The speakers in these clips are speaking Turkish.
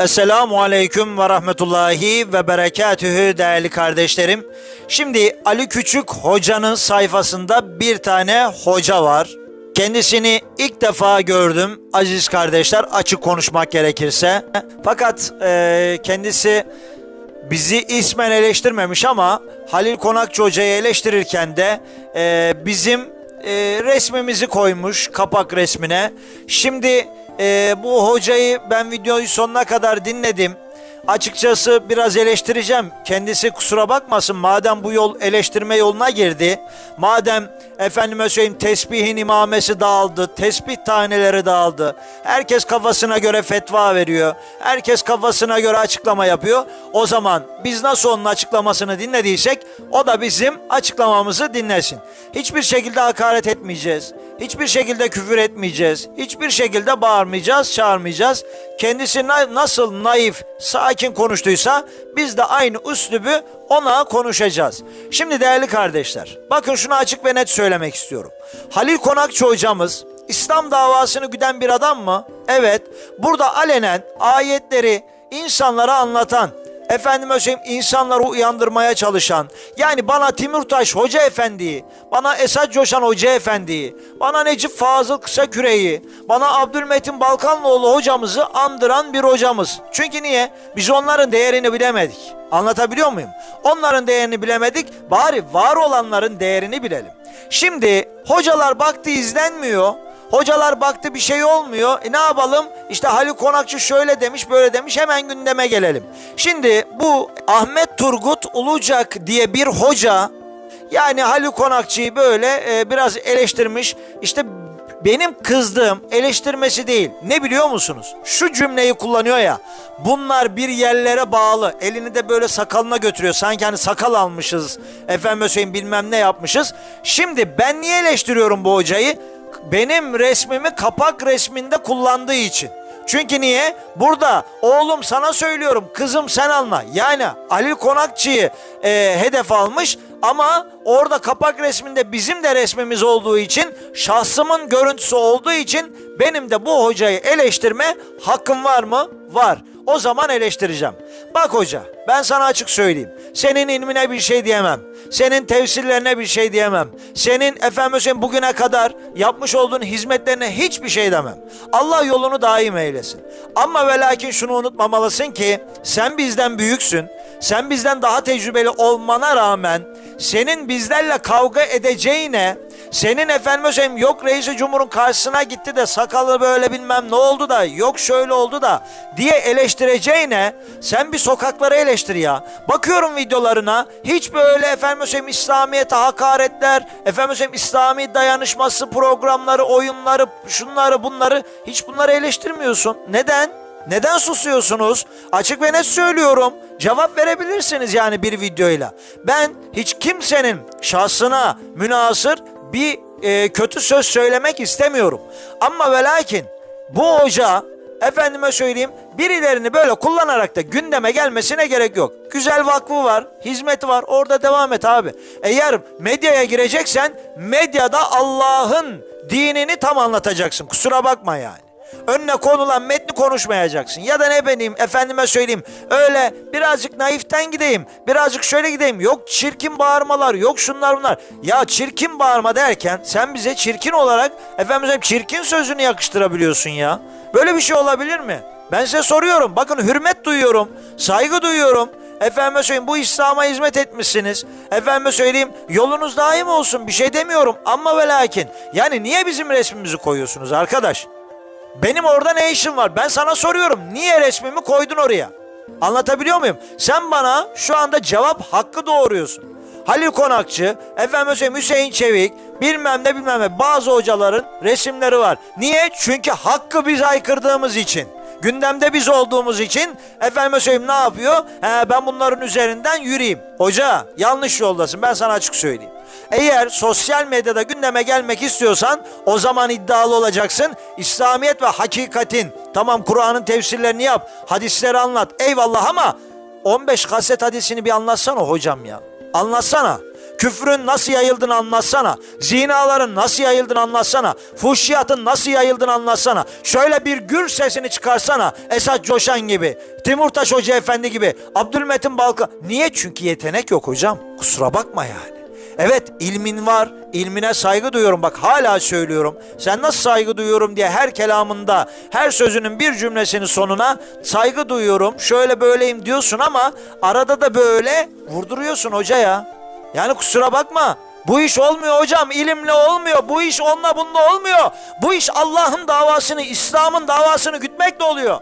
Esselamu Aleyküm ve Rahmetullahi ve Berekatühü değerli kardeşlerim. Şimdi Ali Küçük Hoca'nın sayfasında bir tane hoca var. Kendisini ilk defa gördüm aziz kardeşler açık konuşmak gerekirse. Fakat e, kendisi bizi ismen eleştirmemiş ama Halil Konakçı Hoca'yı eleştirirken de e, bizim e, resmimizi koymuş kapak resmine. Şimdi e, bu hocayı ben videoyu sonuna kadar dinledim. Açıkçası biraz eleştireceğim. Kendisi kusura bakmasın madem bu yol eleştirme yoluna girdi. Madem efendime söyleyeyim tesbihin imamesi dağıldı. Tesbih taneleri dağıldı. Herkes kafasına göre fetva veriyor. Herkes kafasına göre açıklama yapıyor. O zaman biz nasıl onun açıklamasını dinlediysek o da bizim açıklamamızı dinlesin. Hiçbir şekilde hakaret etmeyeceğiz. Hiçbir şekilde küfür etmeyeceğiz. Hiçbir şekilde bağırmayacağız, çağırmayacağız. Kendisi na- nasıl naif, sakin konuştuysa biz de aynı üslubu ona konuşacağız. Şimdi değerli kardeşler, bakın şunu açık ve net söylemek istiyorum. Halil Konakçı hocamız İslam davasını güden bir adam mı? Evet. Burada alenen ayetleri insanlara anlatan, efendime söyleyeyim insanları uyandırmaya çalışan, yani bana Timurtaş Hoca Efendi'yi, bana Esat Coşan Hoca Efendi'yi, bana Necip Fazıl Kısaküre'yi, bana Abdülmetin Balkanlıoğlu hocamızı andıran bir hocamız. Çünkü niye? Biz onların değerini bilemedik. Anlatabiliyor muyum? Onların değerini bilemedik, bari var olanların değerini bilelim. Şimdi hocalar baktı izlenmiyor. Hocalar baktı bir şey olmuyor. E ne yapalım? İşte Halil Konakçı şöyle demiş böyle demiş hemen gündeme gelelim. Şimdi bu Ahmet Turgut Ulucak diye bir hoca yani Halil Konakçı'yı böyle e, biraz eleştirmiş. İşte benim kızdığım eleştirmesi değil. Ne biliyor musunuz? Şu cümleyi kullanıyor ya. Bunlar bir yerlere bağlı. Elini de böyle sakalına götürüyor. Sanki hani sakal almışız. Efendim söyleyeyim bilmem ne yapmışız. Şimdi ben niye eleştiriyorum bu hocayı? Benim resmimi kapak resminde kullandığı için. Çünkü niye? Burada oğlum sana söylüyorum kızım sen anla. Yani Ali Konakçı'yı e, hedef almış ama orada kapak resminde bizim de resmimiz olduğu için şahsımın görüntüsü olduğu için benim de bu hocayı eleştirme hakkım var mı? Var. O zaman eleştireceğim. Bak hoca ben sana açık söyleyeyim. Senin ilmine bir şey diyemem. Senin tefsirlerine bir şey diyemem. Senin efendim bugüne kadar yapmış olduğun hizmetlerine hiçbir şey demem. Allah yolunu daim eylesin. Ama ve lakin şunu unutmamalısın ki sen bizden büyüksün. Sen bizden daha tecrübeli olmana rağmen senin bizlerle kavga edeceğine senin efendim yok reisi cumhurun karşısına gitti de sakalı böyle bilmem ne oldu da yok şöyle oldu da diye eleştireceğine sen bir sokakları eleştir ya. Bakıyorum videolarına hiç böyle efendim söyleyeyim İslamiyet'e hakaretler, efendim söyleyeyim İslami dayanışması programları, oyunları, şunları bunları hiç bunları eleştirmiyorsun. Neden? Neden susuyorsunuz? Açık ve net söylüyorum. Cevap verebilirsiniz yani bir videoyla. Ben hiç kimsenin şahsına münasır bir e, kötü söz söylemek istemiyorum. Ama ve lakin bu hoca efendime söyleyeyim birilerini böyle kullanarak da gündeme gelmesine gerek yok. Güzel vakfı var, hizmeti var orada devam et abi. Eğer medyaya gireceksen medyada Allah'ın dinini tam anlatacaksın kusura bakma yani. Önüne konulan metni konuşmayacaksın. Ya da ne bileyim efendime söyleyeyim öyle birazcık naiften gideyim. Birazcık şöyle gideyim. Yok çirkin bağırmalar yok şunlar bunlar. Ya çirkin bağırma derken sen bize çirkin olarak efendim çirkin sözünü yakıştırabiliyorsun ya. Böyle bir şey olabilir mi? Ben size soruyorum. Bakın hürmet duyuyorum. Saygı duyuyorum. Efendime söyleyeyim bu İslam'a hizmet etmişsiniz. Efendime söyleyeyim yolunuz daim olsun bir şey demiyorum. Ama ve lakin yani niye bizim resmimizi koyuyorsunuz arkadaş? Benim orada ne işim var? Ben sana soruyorum. Niye resmimi koydun oraya? Anlatabiliyor muyum? Sen bana şu anda cevap hakkı doğuruyorsun. Halil Konakçı, efendim söyleyeyim Hüseyin Çevik, bilmem ne bilmem ne bazı hocaların resimleri var. Niye? Çünkü hakkı biz aykırdığımız için. Gündemde biz olduğumuz için efendime söyleyeyim ne yapıyor? He, ben bunların üzerinden yürüyeyim. Hoca yanlış yoldasın ben sana açık söyleyeyim. Eğer sosyal medyada gündeme gelmek istiyorsan o zaman iddialı olacaksın. İslamiyet ve hakikatin tamam Kur'an'ın tefsirlerini yap, hadisleri anlat. Eyvallah ama 15 kaset hadisini bir anlatsana hocam ya. Anlatsana. Küfrün nasıl yayıldığını anlatsana. Zinaların nasıl yayıldığını anlatsana. Fuhşiyatın nasıl yayıldığını anlatsana. Şöyle bir gür sesini çıkarsana. Esat Coşan gibi. Timurtaş Hoca Efendi gibi. Abdülmetin Balka. Niye? Çünkü yetenek yok hocam. Kusura bakma yani. Evet ilmin var, ilmine saygı duyuyorum. Bak hala söylüyorum. Sen nasıl saygı duyuyorum diye her kelamında, her sözünün bir cümlesinin sonuna saygı duyuyorum. Şöyle böyleyim diyorsun ama arada da böyle vurduruyorsun hoca ya. Yani kusura bakma. Bu iş olmuyor hocam. ilimle olmuyor. Bu iş onunla bununla olmuyor. Bu iş Allah'ın davasını, İslam'ın davasını gütmekle oluyor.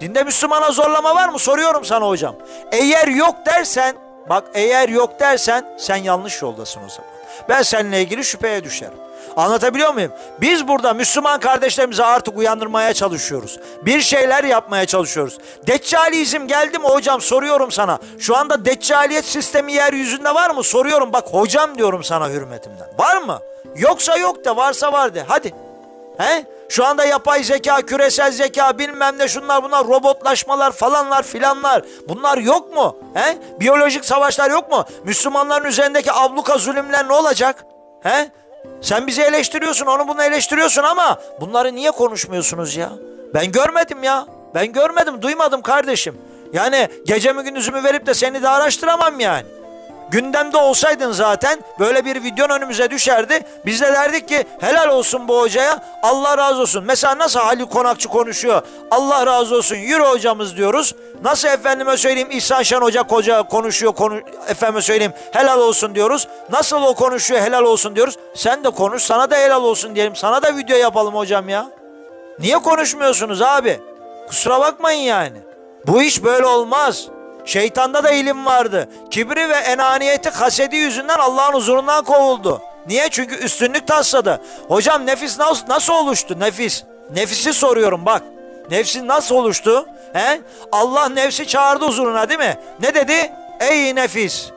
Dinde Müslümana zorlama var mı? Soruyorum sana hocam. Eğer yok dersen, bak eğer yok dersen sen yanlış yoldasın o zaman. Ben seninle ilgili şüpheye düşerim. Anlatabiliyor muyum? Biz burada Müslüman kardeşlerimizi artık uyandırmaya çalışıyoruz. Bir şeyler yapmaya çalışıyoruz. Deccalizm geldi mi hocam soruyorum sana. Şu anda deccaliyet sistemi yeryüzünde var mı? Soruyorum bak hocam diyorum sana hürmetimden. Var mı? Yoksa yok da varsa var de. Hadi. He? Şu anda yapay zeka, küresel zeka, bilmem ne şunlar bunlar, robotlaşmalar falanlar filanlar. Bunlar yok mu? He? Biyolojik savaşlar yok mu? Müslümanların üzerindeki abluka zulümler ne olacak? He? Sen bizi eleştiriyorsun, onu bunu eleştiriyorsun ama bunları niye konuşmuyorsunuz ya? Ben görmedim ya. Ben görmedim, duymadım kardeşim. Yani gecemi gündüzümü verip de seni de araştıramam yani. Gündemde olsaydın zaten böyle bir videon önümüze düşerdi. Biz de derdik ki helal olsun bu hocaya Allah razı olsun. Mesela nasıl Halil Konakçı konuşuyor Allah razı olsun yürü hocamız diyoruz. Nasıl efendime söyleyeyim İhsan Şen Hoca koca konuşuyor konu, efendime söyleyeyim helal olsun diyoruz. Nasıl o konuşuyor helal olsun diyoruz. Sen de konuş sana da helal olsun diyelim. Sana da video yapalım hocam ya. Niye konuşmuyorsunuz abi? Kusura bakmayın yani. Bu iş böyle olmaz. Şeytanda da ilim vardı. Kibri ve enaniyeti hasedi yüzünden Allah'ın huzurundan kovuldu. Niye? Çünkü üstünlük tasladı. Hocam nefis nasıl, nasıl oluştu nefis? Nefisi soruyorum bak. Nefsin nasıl oluştu? He? Allah nefsi çağırdı huzuruna değil mi? Ne dedi? Ey nefis!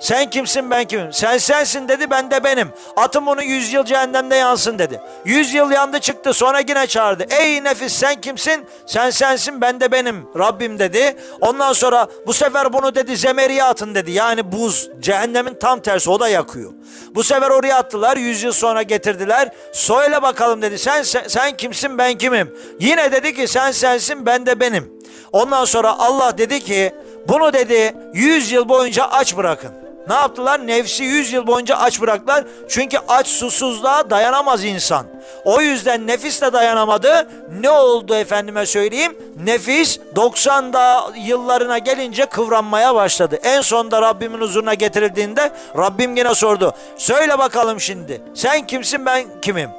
Sen kimsin ben kimim? Sen sensin dedi ben de benim. Atım bunu yüz yıl cehennemde yansın dedi. Yüz yıl yandı çıktı sonra yine çağırdı. Ey nefis sen kimsin? Sen sensin ben de benim. Rabbim dedi. Ondan sonra bu sefer bunu dedi zemeriye atın dedi. Yani buz cehennemin tam tersi o da yakıyor. Bu sefer oraya attılar yüz yıl sonra getirdiler. Söyle bakalım dedi sen, sen, sen kimsin ben kimim? Yine dedi ki sen sensin ben de benim. Ondan sonra Allah dedi ki bunu dedi yüz yıl boyunca aç bırakın. Ne yaptılar? Nefsi 100 yıl boyunca aç bıraktılar. Çünkü aç susuzluğa dayanamaz insan. O yüzden nefis de dayanamadı. Ne oldu efendime söyleyeyim? Nefis 90 da yıllarına gelince kıvranmaya başladı. En sonunda Rabbimin huzuruna getirildiğinde Rabbim yine sordu. Söyle bakalım şimdi. Sen kimsin ben kimim?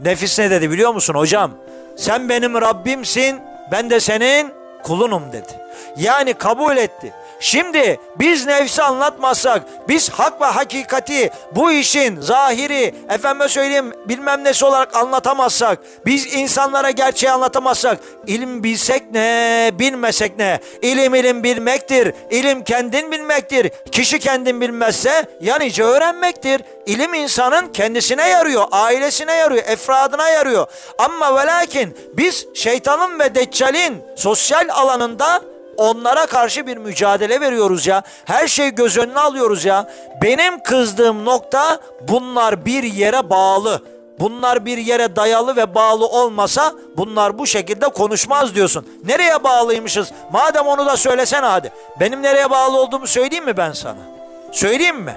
Nefis ne dedi biliyor musun hocam? Sen benim Rabbimsin. Ben de senin kulunum dedi. Yani kabul etti. Şimdi biz nefsi anlatmazsak, biz hak ve hakikati bu işin zahiri, efendime söyleyeyim bilmem nesi olarak anlatamazsak, biz insanlara gerçeği anlatamazsak, ilim bilsek ne, bilmesek ne? İlim ilim bilmektir, ilim kendin bilmektir. Kişi kendin bilmezse yanice öğrenmektir. İlim insanın kendisine yarıyor, ailesine yarıyor, efradına yarıyor. Ama ve lakin biz şeytanın ve deccalin sosyal alanında onlara karşı bir mücadele veriyoruz ya. Her şeyi göz önüne alıyoruz ya. Benim kızdığım nokta bunlar bir yere bağlı. Bunlar bir yere dayalı ve bağlı olmasa bunlar bu şekilde konuşmaz diyorsun. Nereye bağlıymışız? Madem onu da söylesene hadi. Benim nereye bağlı olduğumu söyleyeyim mi ben sana? Söyleyeyim mi?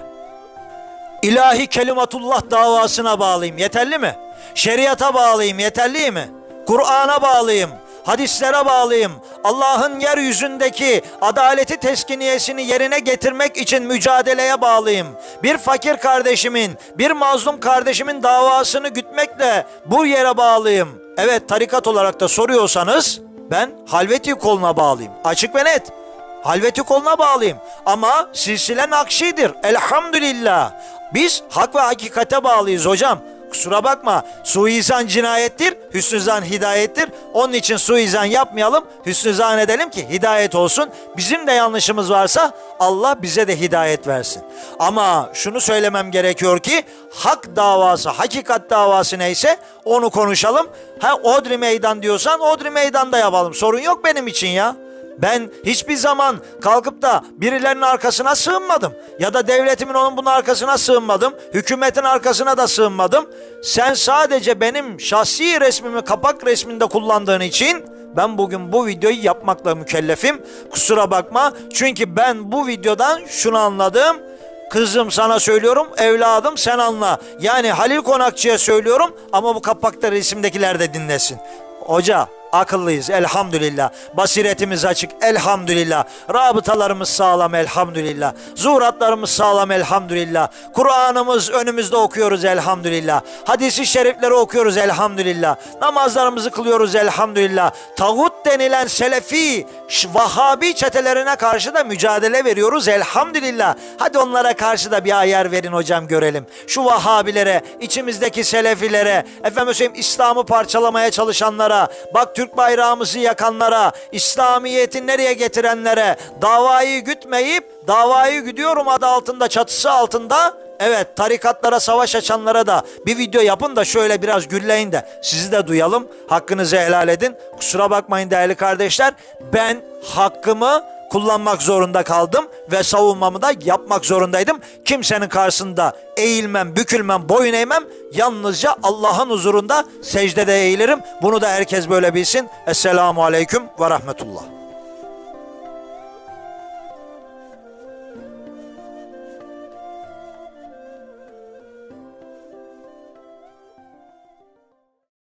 İlahi kelimatullah davasına bağlıyım. Yeterli mi? Şeriata bağlıyım. Yeterli mi? Kur'an'a bağlıyım hadislere bağlıyım. Allah'ın yeryüzündeki adaleti teskiniyesini yerine getirmek için mücadeleye bağlıyım. Bir fakir kardeşimin, bir mazlum kardeşimin davasını gütmekle bu yere bağlıyım. Evet tarikat olarak da soruyorsanız ben halveti koluna bağlıyım. Açık ve net. Halveti koluna bağlıyım. Ama silsile nakşidir. Elhamdülillah. Biz hak ve hakikate bağlıyız hocam. Kusura bakma. Suizan cinayettir, hüsnü zan hidayettir. Onun için suizan yapmayalım, hüsnü zan edelim ki hidayet olsun. Bizim de yanlışımız varsa Allah bize de hidayet versin. Ama şunu söylemem gerekiyor ki hak davası, hakikat davası neyse onu konuşalım. Ha Odri meydan diyorsan Odri meydanda yapalım. Sorun yok benim için ya. Ben hiçbir zaman kalkıp da birilerinin arkasına sığınmadım. Ya da devletimin onun bunun arkasına sığınmadım. Hükümetin arkasına da sığınmadım. Sen sadece benim şahsi resmimi kapak resminde kullandığın için ben bugün bu videoyu yapmakla mükellefim. Kusura bakma. Çünkü ben bu videodan şunu anladım. Kızım sana söylüyorum, evladım sen anla. Yani Halil Konakçı'ya söylüyorum ama bu kapakta resimdekiler de dinlesin. Hoca akıllıyız elhamdülillah. Basiretimiz açık elhamdülillah. Rabıtalarımız sağlam elhamdülillah. Zuhuratlarımız sağlam elhamdülillah. Kur'an'ımız önümüzde okuyoruz elhamdülillah. Hadisi şerifleri okuyoruz elhamdülillah. Namazlarımızı kılıyoruz elhamdülillah. Tağut denilen selefi, Vahabi çetelerine karşı da mücadele veriyoruz elhamdülillah. Hadi onlara karşı da bir ayar verin hocam görelim. Şu Vahabilere, içimizdeki selefilere, efendim söyleyeyim İslam'ı parçalamaya çalışanlara, bak Türk bayrağımızı yakanlara, İslamiyet'i nereye getirenlere, davayı gütmeyip davayı güdüyorum adı altında, çatısı altında Evet tarikatlara savaş açanlara da bir video yapın da şöyle biraz gülleyin de sizi de duyalım. Hakkınızı helal edin. Kusura bakmayın değerli kardeşler. Ben hakkımı kullanmak zorunda kaldım ve savunmamı da yapmak zorundaydım. Kimsenin karşısında eğilmem, bükülmem, boyun eğmem. Yalnızca Allah'ın huzurunda secdede eğilirim. Bunu da herkes böyle bilsin. Esselamu Aleyküm ve Rahmetullah.